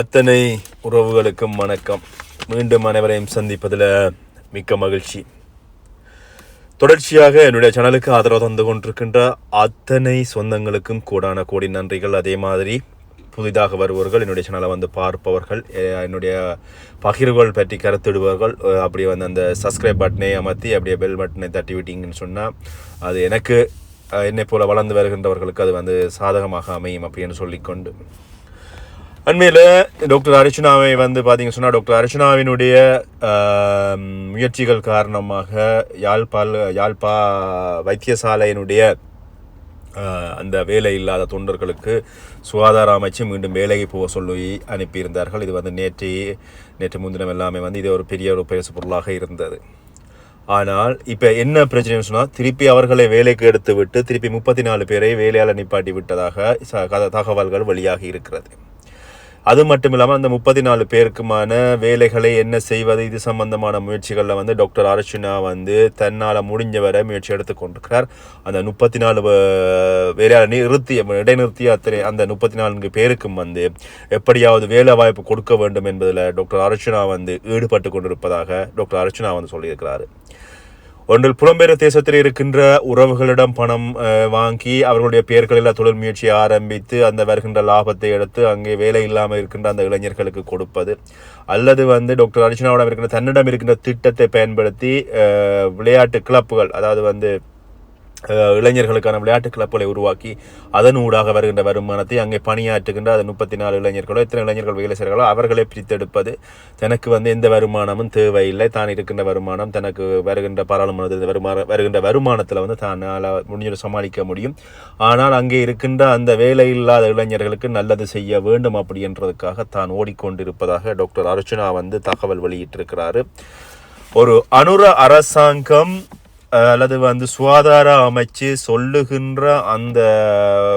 அத்தனை உறவுகளுக்கும் வணக்கம். மீண்டும் அனைவரையும் சந்திப்பதில் மிக்க மகிழ்ச்சி. தொடர்ச்சியாக என்னுடைய சேனலுக்கு ஆதரவு தந்து கொண்டிருக்கின்ற அத்தனை சொந்தங்களுக்கும் கூடான கோடி நன்றிகள். அதே மாதிரி புதிதாக வருபவர்கள் என்னுடைய சேனலை வந்து பார்ப்பவர்கள் என்னுடைய பகிர்வுகள் பற்றி கருத்திடுபவர்கள் அப்படி வந்து அந்த சப்ஸ்கிரைப் பட்டனை அமர்த்தி அப்படியே பெல் பட்டனை தட்டி விட்டீங்கன்னு சொன்னால் அது எனக்கு என்னை போல வளர்ந்து வருகின்றவர்களுக்கு அது வந்து சாதகமாக அமையும் அப்படின்னு சொல்லிக்கொண்டு. அண்மையில் டாக்டர் அர்ச்சனாவை வந்து பார்த்தீங்க சொன்னால் டாக்டர் அர்ச்சனாவினுடைய முயற்சிகள் காரணமாக யாழ்ப்பால் யாழ்ப்பா வைத்தியசாலையினுடைய அந்த வேலை இல்லாத தொண்டர்களுக்கு சுகாதார அமைச்சு மீண்டும் வேலைக்கு போக சொல்லி அனுப்பியிருந்தார்கள். இது வந்து நேற்று நேற்று முன்தினம் எல்லாமே வந்து இது ஒரு பெரிய ஒரு பேசு பொருளாக இருந்தது. ஆனால் இப்போ என்ன பிரச்சனைன்னு சொன்னால் திருப்பி அவர்களை வேலைக்கு எடுத்து விட்டு திருப்பி முப்பத்தி நாலு பேரை வேலையால் நிப்பாட்டி விட்டதாக தகவல்கள் வெளியாகி இருக்கிறது. அது மட்டும் இல்லாமல் அந்த முப்பத்தி நாலு பேருக்குமான வேலைகளை என்ன செய்வது இது சம்பந்தமான முயற்சிகளில் வந்து டாக்டர் அர்ச்சுனா வந்து தன்னால் முடிஞ்ச வரை முயற்சி எடுத்து கொண்டிருக்கிறார். அந்த முப்பத்தி நாலு வேலையாளர் நிறுத்தி இடைநிறுத்திய அத்தனை அந்த முப்பத்தி நான்கு பேருக்கும் வந்து எப்படியாவது வேலை வாய்ப்பு கொடுக்க வேண்டும் என்பதில் டாக்டர் அர்ச்சுனா வந்து ஈடுபட்டு கொண்டிருப்பதாக டாக்டர் அர்ச்சுனா வந்து சொல்லியிருக்கிறாரு. ஒன்றில் புலம்பெயர் தேசத்தில் இருக்கின்ற உறவுகளிடம் பணம் வாங்கி அவர்களுடைய பெயர்களில் தொழில் முயற்சியை ஆரம்பித்து அந்த வருகின்ற லாபத்தை எடுத்து அங்கே வேலை இல்லாமல் இருக்கின்ற அந்த இளைஞர்களுக்கு கொடுப்பது. அல்லது வந்து டாக்டர் அர்ஜுனாவிடம் இருக்கின்ற தன்னிடம் இருக்கின்ற திட்டத்தை பயன்படுத்தி விளையாட்டு கிளப்புகள் அதாவது வந்து இளைஞர்களுக்கான விளையாட்டு கிளப்புகளை உருவாக்கி அதன் ஊடாக வருகின்ற வருமானத்தை அங்கே பணியாற்றுகின்ற அது முப்பத்தி நாலு இளைஞர்களோ எத்தனை இளைஞர்கள் வேலை செய்கிறார்களோ அவர்களை பிரித்தெடுப்பது தனக்கு வந்து எந்த வருமானமும் தேவையில்லை. தான் இருக்கின்ற வருமானம் தனக்கு வருகின்ற பாராளுமன்றத்தில் வருமான வருகின்ற வருமானத்தில் வந்து தன்னால் முடிஞ்சு சமாளிக்க முடியும். ஆனால் அங்கே இருக்கின்ற அந்த வேலை இல்லாத இளைஞர்களுக்கு நல்லது செய்ய வேண்டும் அப்படின்றதுக்காக தான் ஓடிக்கொண்டிருப்பதாக டாக்டர் அர்ச்சனா வந்து தகவல் வெளியிட்டிருக்கிறாரு. ஒரு அனுர அரசாங்கம் அல்லது வந்து சுகாதார அமைச்சு சொல்லுகின்ற அந்த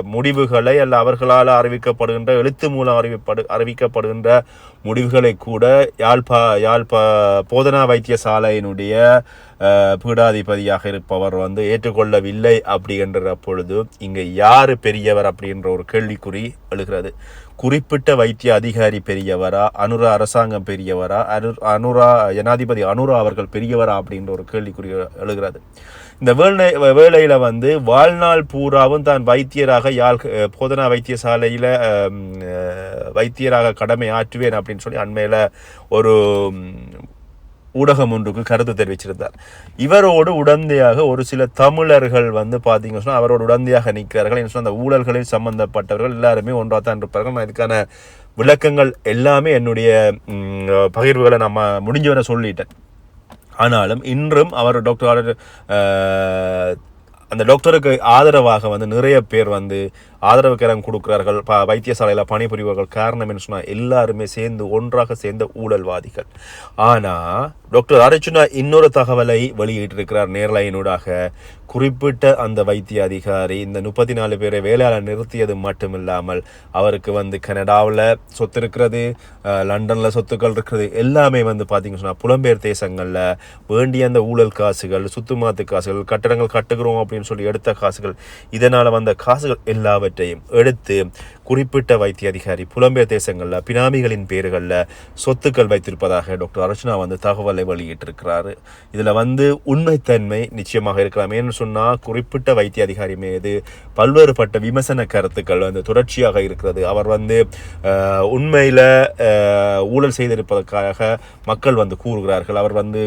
முடிவுகளை அல்ல அவர்களால் அறிவிக்கப்படுகின்ற எழுத்து மூலம் அறிவிப்படு அறிவிக்கப்படுகின்ற முடிவுகளை கூட யாழ்ப்பா யாழ்ப்பா போதனா வைத்தியசாலையினுடைய பீடாதிபதியாக இருப்பவர் வந்து ஏற்றுக்கொள்ளவில்லை அப்படின்ற பொழுது இங்கே யார் பெரியவர் அப்படின்ற ஒரு கேள்விக்குறி எழுகிறது. குறிப்பிட்ட வைத்திய அதிகாரி பெரியவரா அனுரா அரசாங்கம் பெரியவரா அனு அனுரா ஜனாதிபதி அனுரா அவர்கள் பெரியவரா அப்படின்ற ஒரு கேள்விக்குறி எழுகிறது. இந்த வேலை வேலையில் வந்து வாழ்நாள் பூராவும் தான் வைத்தியராக யாழ் போதனா வைத்தியசாலையில் வைத்தியராக கடமை ஆற்றுவேன் அப்படின்னு சொல்லி அண்மையில் ஒரு ஊடகம் ஒன்றுக்கு கருத்து தெரிவிச்சிருந்தார். இவரோடு உடந்தையாக ஒரு சில தமிழர்கள் வந்து பார்த்தீங்க சொன்னால் அவரோடு உடந்தையாக நிற்கிறார்கள் என்று சொன்னால் அந்த ஊழல்களில் சம்பந்தப்பட்டவர்கள் எல்லாருமே ஒன்றாக தான் இருப்பார்கள். நான் இதுக்கான விளக்கங்கள் எல்லாமே என்னுடைய பகிர்வுகளை நம்ம முடிஞ்சவரை சொல்லிட்டேன். ஆனாலும் இன்றும் அவர் டாக்டர் அந்த டாக்டருக்கு ஆதரவாக வந்து நிறைய பேர் வந்து ஆதரவு கரம் கொடுக்கிறார்கள். ப வைத்தியசாலையில் பணிபுரிபவர்கள் காரணம் என்ன சொன்னால் எல்லாருமே சேர்ந்து ஒன்றாக சேர்ந்த ஊழல்வாதிகள். ஆனால் டாக்டர் அர்ச்சுனா இன்னொரு தகவலை வெளியிட்டிருக்கிறார் நேர்லையினூடாக. குறிப்பிட்ட அந்த வைத்திய அதிகாரி இந்த முப்பத்தி நாலு பேரை வேலையாளர் நிறுத்தியது மட்டுமில்லாமல் அவருக்கு வந்து கனடாவில் சொத்து இருக்கிறது லண்டனில் சொத்துக்கள் இருக்கிறது எல்லாமே வந்து பார்த்தீங்க சொன்னால் புலம்பெயர் தேசங்களில் வேண்டிய அந்த ஊழல் காசுகள் சுத்துமாத்து காசுகள் கட்டடங்கள் கட்டுகிறோம் அப்படின்னு சொல்லி எடுத்த காசுகள் இதனால் வந்த காசுகள் எல்லாவற்றையும் எடுத்து குறிப்பிட்ட வைத்திய அதிகாரி புலம்பெயர் தேசங்களில் பினாமிகளின் பேர்களில் சொத்துக்கள் வைத்திருப்பதாக டாக்டர் அர்ச்சனா வந்து தகவலை வெளியிட்டிருக்கிறாரு. இதில் வந்து உண்மைத்தன்மை நிச்சயமாக இருக்கலாம். ஏன்னு சொன்னால் குறிப்பிட்ட வைத்திய அதிகாரி மீது பல்வேறுபட்ட விமர்சன கருத்துக்கள் வந்து தொடர்ச்சியாக இருக்கிறது. அவர் வந்து உண்மையில் ஊழல் செய்திருப்பதற்காக மக்கள் வந்து கூறுகிறார்கள். அவர் வந்து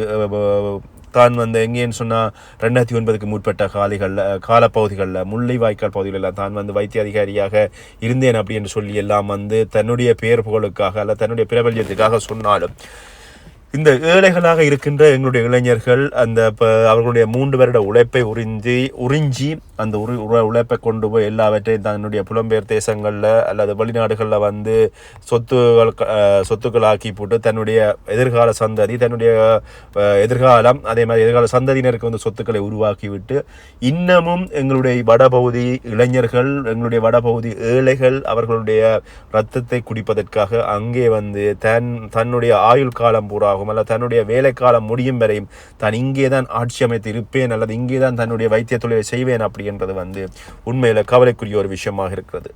தான் வந்து எங்கேன்னு சொன்னால் ரெண்டாயிரத்தி ஒன்பதுக்கு முற்பட்ட காலிகளில் காலப்பகுதிகளில் முல்லைவாய்க்கால் பகுதிகளில் தான் வந்து வைத்திய அதிகாரியாக இருந்தேன் அப்படின்னு சொல்லி எல்லாம் வந்து தன்னுடைய பேர் புகழுக்காக அல்ல தன்னுடைய பிரபல்யத்துக்காக சொன்னாலும் இந்த ஏழைகளாக இருக்கின்ற எங்களுடைய இளைஞர்கள் அந்த இப்போ அவர்களுடைய மூன்று வருட உழைப்பை உறிஞ்சி உறிஞ்சி அந்த உரி உழைப்பை கொண்டு போய் எல்லாவற்றையும் தன்னுடைய புலம்பெயர் தேசங்களில் அல்லது வெளிநாடுகளில் வந்து சொத்துகள் சொத்துக்கள் ஆக்கி போட்டு தன்னுடைய எதிர்கால சந்ததி தன்னுடைய எதிர்காலம் அதே மாதிரி எதிர்கால சந்ததியினருக்கு வந்து சொத்துக்களை உருவாக்கி விட்டு இன்னமும் எங்களுடைய வடபகுதி இளைஞர்கள் எங்களுடைய வடபகுதி ஏழைகள் அவர்களுடைய ரத்தத்தை குடிப்பதற்காக அங்கே வந்து தன் தன்னுடைய ஆயுள் காலம் பூரா ஆகும். அல்ல தன்னுடைய வேலை காலம் முடியும் வரையும் தான் இங்கே தான் ஆட்சி அமைத்து இருப்பேன் அல்லது இங்கே தான் தன்னுடைய வைத்திய தொழிலை செய்வேன் அப்படி என்பது வந்து உண்மையில கவலைக்குரிய ஒரு விஷயமாக இருக்கிறது.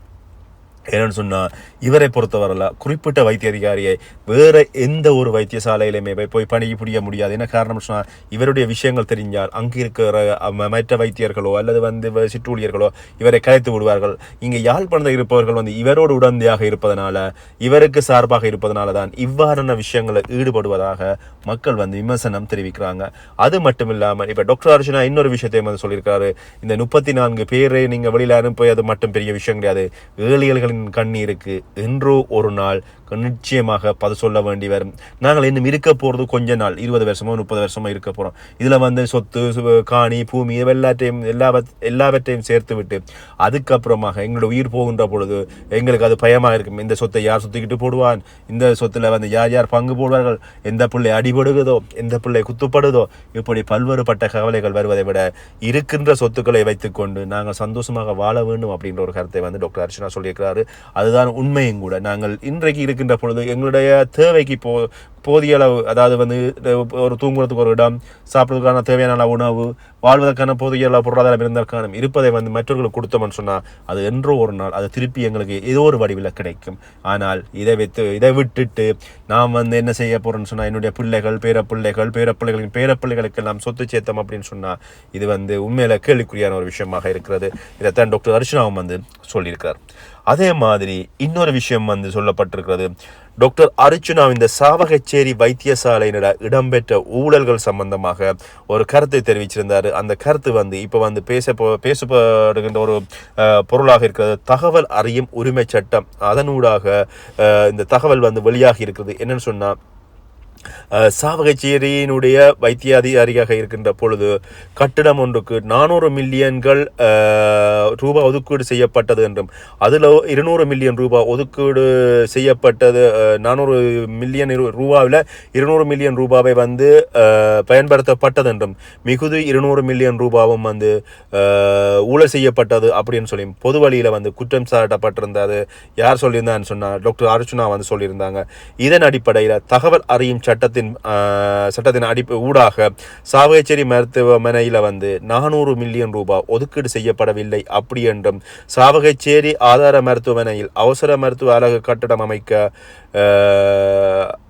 என்னென்னு சொன்னால் இவரை பொறுத்தவரையில குறிப்பிட்ட வைத்திய அதிகாரியை வேறு எந்த ஒரு வைத்தியசாலையிலுமே போய் போய் பணிக்கு புரிய முடியாது. என்ன காரணம் சொன்னால் இவருடைய விஷயங்கள் தெரிஞ்சால் அங்கே இருக்கிற மற்ற வைத்தியர்களோ அல்லது வந்து வ- சிற்றூழியர்களோ இவரை கலைத்து விடுவார்கள். இங்கே யாழ்ப்பாணத்தில் இருப்பவர்கள் வந்து இவரோடு உடந்தையாக இருப்பதனால இவருக்கு சார்பாக இருப்பதனால தான் இவ்வாறான விஷயங்களை ஈடுபடுவதாக மக்கள் வந்து விமர்சனம் தெரிவிக்கிறாங்க. அது மட்டும் இல்லாமல் இப்போ டாக்டர் அர்ஜுனா இன்னொரு விஷயத்தையும் வந்து சொல்லியிருக்காரு. இந்த முப்பத்தி நான்கு பேரை நீங்கள் வெளியில் அனுப்பி அது மட்டும் பெரிய விஷயம் கிடையாது. மக்களின் கண்ணீருக்கு என்றோ ஒரு நாள் நிச்சயமாக பத சொல்ல வேண்டி வரும். நாங்கள் இன்னும் இருக்க போகிறது கொஞ்ச நாள் இருபது வருஷமோ முப்பது வருஷமோ இருக்க போகிறோம் இதில் வந்து சொத்து சு- காணி பூமி எல்லாத்தையும் எல்லா எல்லாவற்றையும் சேர்த்து விட்டு அதுக்கப்புறமாக எங்களோட உயிர் போகின்ற பொழுது எங்களுக்கு அது பயமாக இருக்கும். இந்த சொத்தை யார் சுத்திக்கிட்டு போடுவான்? இந்த சொத்துல வந்து யார் யார் பங்கு போடுவார்கள்? எந்த பிள்ளை அடிபடுகிறதோ எந்த பிள்ளை குத்துப்படுதோ இப்படி பல்வேறுபட்ட கவலைகள் வருவதை விட இருக்கின்ற சொத்துக்களை வைத்துக்கொண்டு நாங்கள் சந்தோஷமாக வாழ வேண்டும் அப்படின்ற ஒரு கருத்தை வந்து டாக்டர் அர்ச்சனா சொல்லியிருக்கிறாரு. அதுதான் உண்மையும் கூட. நாங்கள் இன்றைக்கு இருக்கின்ற பொழுது எங்களுடைய தேவைக்கு போ போதிய அளவு அதாவது வந்து ஒரு தூங்குறதுக்கு ஒரு இடம் சாப்பிட்றதுக்கான தேவையான அளவு உணவு வாழ்வதற்கான போதிய அளவு பொருளாதாரம் இருந்ததற்கான இருப்பதை வந்து மற்றவர்களுக்கு கொடுத்தோம்னு சொன்னால் அது என்றோ ஒரு நாள் அது திருப்பி எங்களுக்கு ஏதோ ஒரு வடிவில் கிடைக்கும். ஆனால் இதை வைத்து இதை விட்டுட்டு நாம் வந்து என்ன செய்ய போகிறோம்னு சொன்னால் என்னுடைய பிள்ளைகள் பேர பிள்ளைகள் பேர பிள்ளைகளின் சொத்து சேர்த்தோம் அப்படின்னு சொன்னால் இது வந்து உண்மையில கேள்விக்குறியான ஒரு விஷயமாக இருக்கிறது. இதைத்தான் டாக்டர் அர்ச்சனாவும் வந்து சொல்லியிருக்கார் அதே மாதிரி இன்னொரு விஷயம் வந்து சொல்லப்பட்டிருக்கிறது. டாக்டர் அர்ச்சுனா இந்த சாவகச்சேரி வைத்தியசாலையினர இடம்பெற்ற ஊழல்கள் சம்பந்தமாக ஒரு கருத்தை தெரிவிச்சிருந்தார். அந்த கருத்து வந்து இப்போ வந்து பேச பேசப்படுகின்ற ஒரு பொருளாக இருக்கிறது. தகவல் அறியும் உரிமை சட்டம். அதனூடாக இந்த தகவல் வந்து வெளியாகி இருக்கிறது. என்னன்னு சொன்னால் சாவகச்சேரியினுடைய வைத்திய அதிகாரியாக இருக்கின்ற பொழுது கட்டிடம் ஒன்றுக்கு நானூறு மில்லியன்கள் ரூபாய் ஒதுக்கீடு செய்யப்பட்டது என்றும் அதில் இருநூறு மில்லியன் ரூபாய் ஒதுக்கீடு செய்யப்பட்டது நானூறு மில்லியன் ரூபாவில் இருநூறு மில்லியன் ரூபாவை வந்து பயன்படுத்தப்பட்டது என்றும் மிகுதி இருநூறு மில்லியன் ரூபாவும் வந்து ஊழல் செய்யப்பட்டது அப்படின்னு சொல்லி பொது வழியில் வந்து குற்றம் சாட்டப்பட்டிருந்தது. யார் சொல்லியிருந்தான்னு சொன்னால் டாக்டர் அர்ச்சுனா வந்து சொல்லியிருந்தாங்க. இதன் அடிப்படையில் தகவல் அறியும் சட்டத்தின் சட்டத்தின் அடிப்பு ஊடாக சாவகச்சேரி மருத்துவமனையில் வந்து நானூறு மில்லியன் ரூபாய் ஒதுக்கீடு செய்யப்படவில்லை அப்படி என்றும் சாவகச்சேரி ஆதார மருத்துவமனையில் அவசர மருத்துவ அலகு கட்டடம் அமைக்க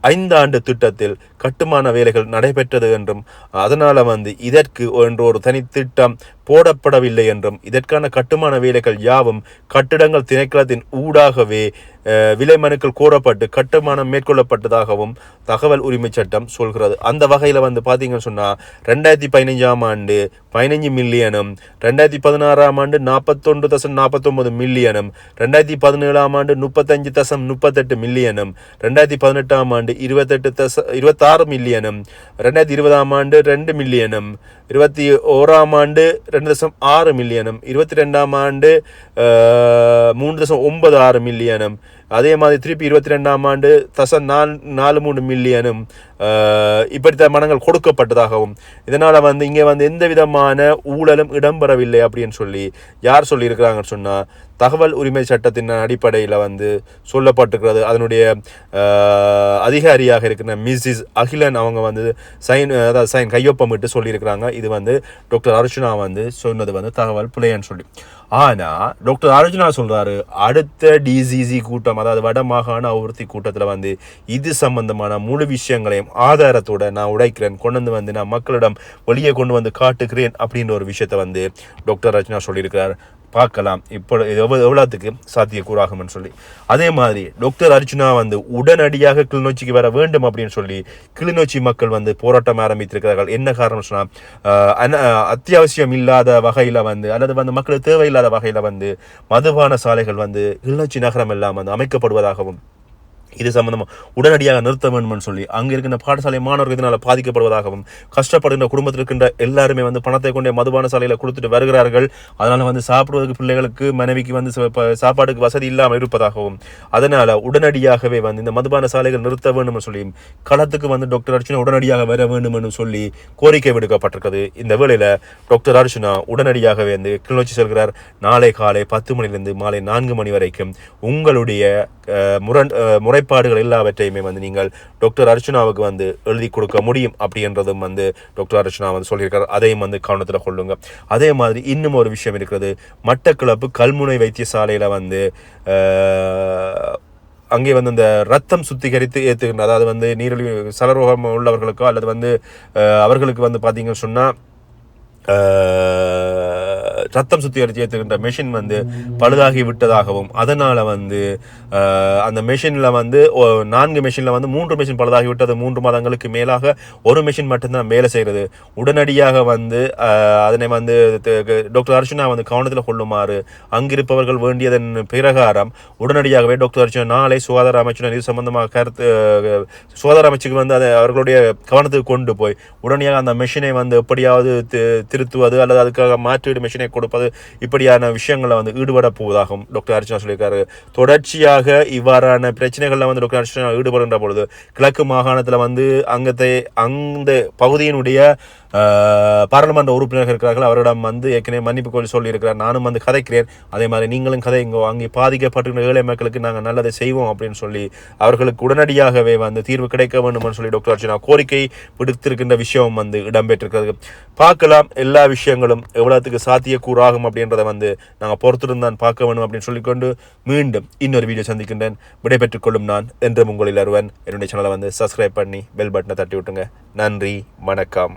ஐந்தாண்டு திட்டத்தில் கட்டுமான வேலைகள் நடைபெற்றது என்றும் அதனால் வந்து இதற்கு என்று ஒரு தனி திட்டம் போடப்படவில்லை என்றும் இதற்கான கட்டுமான வேலைகள் யாவும் கட்டிடங்கள் திணைக்களத்தின் ஊடாகவே விலை மனுக்கள் கோரப்பட்டு கட்டுமானம் மேற்கொள்ளப்பட்டதாகவும் தகவல் உரிமை சட்டம் சொல்கிறது. அந்த வகையில் வந்து பார்த்தீங்கன்னு சொன்னால் ரெண்டாயிரத்தி பதினைஞ்சாம் ஆண்டு பதினஞ்சு மில்லியனும் ரெண்டாயிரத்தி பதினாறாம் ஆண்டு நாற்பத்தொன்று தசம் நாற்பத்தொம்பது மில்லியனும் ரெண்டாயிரத்தி பதினேழாம் ஆண்டு முப்பத்தஞ்சு தசம் முப்பத்தெட்டு மில்லியனும் ரெண்டாயிரத்தி பதினெட்டாம் ஆண்டு இருபத்தெட்டு தச இருபத்தாறு மில்லியனும் ரெண்டாயிரத்தி இருபதாம் ஆண்டு ரெண்டு மில்லியனும் இருபத்தி ஓராம் ஆண்டு ரெண்டு தசம் ஆறு மில்லியனும் இருபத்தி ரெண்டாம் ஆண்டு மூன்று தசம் ஒன்பது ஆறு மில்லியனும். அதே மாதிரி திருப்பி இருபத்தி ரெண்டாம் ஆண்டு தசம் நாலு நாலு மூணு மில்லியனும் இப்படித்த மனங்கள் கொடுக்கப்பட்டதாகவும் இதனால் வந்து இங்கே வந்து எந்த விதமான ஊழலும் இடம்பெறவில்லை அப்படின்னு சொல்லி யார் சொல்லியிருக்கிறாங்கன்னு சொன்னால் தகவல் உரிமை சட்டத்தின் அடிப்படையில் வந்து சொல்லப்பட்டிருக்கிறது. அதனுடைய அதிகாரியாக இருக்கிற மிஸ்ஸிஸ் அகிலன் அவங்க வந்து சைன் அதாவது சைன் கையொப்பமிட்டு சொல்லியிருக்கிறாங்க. இது வந்து டாக்டர் அர்ஜுனா வந்து சொன்னது வந்து தகவல் பிள்ளைன்னு சொல்லி. ஆனால் டாக்டர் அர்ஜுனா சொல்கிறாரு அடுத்த டிசிசி கூட்டம் அதாவது வட மாகாண அபிவிருத்தி கூட்டத்தில் வந்து இது சம்பந்தமான முழு விஷயங்களையும் ஆதாரத்தோட நான் உடைக்கிறேன். கொண்டு வந்து வந்து நான் மக்களிடம் வெளியே கொண்டு வந்து காட்டுகிறேன் அப்படின்ற ஒரு விஷயத்தை வந்து டாக்டர் ரச்சனா சொல்லியிருக்கிறார். பார்க்கலாம். இப்போ எவ்வளோ எவ்வளோத்துக்கு சாத்தியக்கூறாகும்னு சொல்லி. அதே மாதிரி டாக்டர் அர்ஜுனா வந்து உடனடியாக கிளிநொச்சிக்கு வர வேண்டும் அப்படின்னு சொல்லி கிளிநொச்சி மக்கள் வந்து போராட்டம் ஆரம்பித்திருக்கிறார்கள். என்ன காரணம் சொன்னால் அத்தியாவசியம் இல்லாத வகையில் வந்து அல்லது வந்து மக்களுக்கு தேவையில்லாத வகையில் வந்து மதுபான சாலைகள் வந்து கிளிநொச்சி நகரம் எல்லாம் வந்து அமைக்கப்படுவதாகவும் இது சம்பந்தமாக உடனடியாக நிறுத்த வேண்டும்னு சொல்லி அங்கே இருக்கின்ற பாடசாலை மாணவர்கள் இதனால் பாதிக்கப்படுவதாகவும் கஷ்டப்படுகின்ற குடும்பத்தில் இருக்கின்ற எல்லாருமே வந்து பணத்தை கொண்டே மதுபான சாலையில் கொடுத்துட்டு வருகிறார்கள். அதனால் வந்து சாப்பிடுவதற்கு பிள்ளைகளுக்கு மனைவிக்கு வந்து சாப்பாடுக்கு வசதி இல்லாமல் இருப்பதாகவும் அதனால் உடனடியாகவே வந்து இந்த மதுபான சாலைகள் நிறுத்த வேண்டும்னு சொல்லி களத்துக்கு வந்து டாக்டர் அர்ச்சனா உடனடியாக வர வேண்டும் என்று சொல்லி கோரிக்கை விடுக்கப்பட்டிருக்கிறது. இந்த வேளையில் டாக்டர் அர்ச்சனா உடனடியாகவே வந்து கிளிநொச்சி செல்கிறார். நாளை காலை பத்து மணிலிருந்து மாலை நான்கு மணி வரைக்கும் உங்களுடைய முரண் முறை குறைபாடுகள் எல்லாவற்றையுமே வந்து நீங்கள் டாக்டர் அர்ச்சனாவுக்கு வந்து எழுதி கொடுக்க முடியும் அப்படின்றதும் வந்து டாக்டர் அர்ச்சனா வந்து சொல்லியிருக்காரு. அதையும் வந்து கவனத்தில் கொள்ளுங்க. அதே மாதிரி இன்னும் ஒரு விஷயம் இருக்கிறது. மட்டக்களப்பு கல்முனை வைத்தியசாலையில் வந்து அங்கே வந்து இந்த ரத்தம் சுத்திகரித்து ஏற்றுகின்ற அதாவது வந்து நீரிழிவு சலரோகம் உள்ளவர்களுக்கோ அல்லது வந்து அவர்களுக்கு வந்து பார்த்தீங்கன்னு சொன்னால் ரத்தம் சுத்திகரித்து ஏற்றுகின்ற மெஷின் வந்து பழுதாகி விட்டதாகவும் அதனால் வந்து அந்த மெஷினில் வந்து நான்கு மெஷினில் வந்து மூன்று மெஷின் பழுதாகி விட்டது. மூன்று மாதங்களுக்கு மேலாக ஒரு மெஷின் மட்டும்தான் வேலை செய்கிறது. உடனடியாக வந்து அதனை வந்து டாக்டர் அர்ச்சனா வந்து கவனத்தில் கொள்ளுமாறு அங்கிருப்பவர்கள் வேண்டியதன் பிரகாரம் உடனடியாகவே டாக்டர் அர்ச்சனா நாளை சுகாதார அமைச்சுடன் இது சம்பந்தமாக கருத்து சுகாதார அமைச்சுக்கு வந்து அதை அவர்களுடைய கவனத்துக்கு கொண்டு போய் உடனடியாக அந்த மெஷினை வந்து எப்படியாவது தி- திருத்துவது அல்லது அதுக்காக மாற்றீடு மெஷினை கொடுப்பது இப்படியான விஷயங்களில் வந்து ஈடுபட போவதாகவும் டாக்டர் அர்ச்சனா சொல்லியிருக்காரு. தொடர்ச்சியாக இவ்வாறான பிரச்சனைகளில் வந்து டாக்டர் அர்ச்சனா ஈடுபடுகின்ற பொழுது கிழக்கு மாகாணத்தில் வந்து அங்கத்தை அந்த பகுதியினுடைய பாராளுமன்ற உறுப்பினர்கள் இருக்கிறார்கள். அவரிடம் வந்து ஏற்கனவே மன்னிப்பு கோரி சொல்லியிருக்கிறார். நானும் வந்து கதைக்கிறேன். அதே மாதிரி நீங்களும் கதைங்கோ அங்கே பாதிக்கப்பட்டிருக்கிற ஏழை மக்களுக்கு நாங்கள் நல்லதை செய்வோம் அப்படின்னு சொல்லி அவர்களுக்கு உடனடியாகவே வந்து தீர்வு கிடைக்க வேண்டும்னு சொல்லி டாக்டர் அர்ச்சனா கோரிக்கை விடுத்திருக்கின்ற விஷயம் வந்து இடம்பெற்றிருக்கிறது. பார்க்கலாம். எல்லா விஷயங்களும் எவ்வளோத்துக்கு எவ்வளவுக்கு கூறாகும் அப்படின்றத வந்து நாங்கள் பொறுத்திருந்தான் பார்க்க வேணும் அப்படின்னு சொல்லிக்கொண்டு மீண்டும் இன்னொரு வீடியோ சந்திக்கின்றேன். விடைபெற்றுக் கொள்ளும் நான் என்றும் உங்களில் ஒருவன். என்னுடைய சேனலை வந்து சப்ஸ்கிரைப் பண்ணி பெல் பட்டனை தட்டி விட்டுங்க நன்றி வணக்கம்.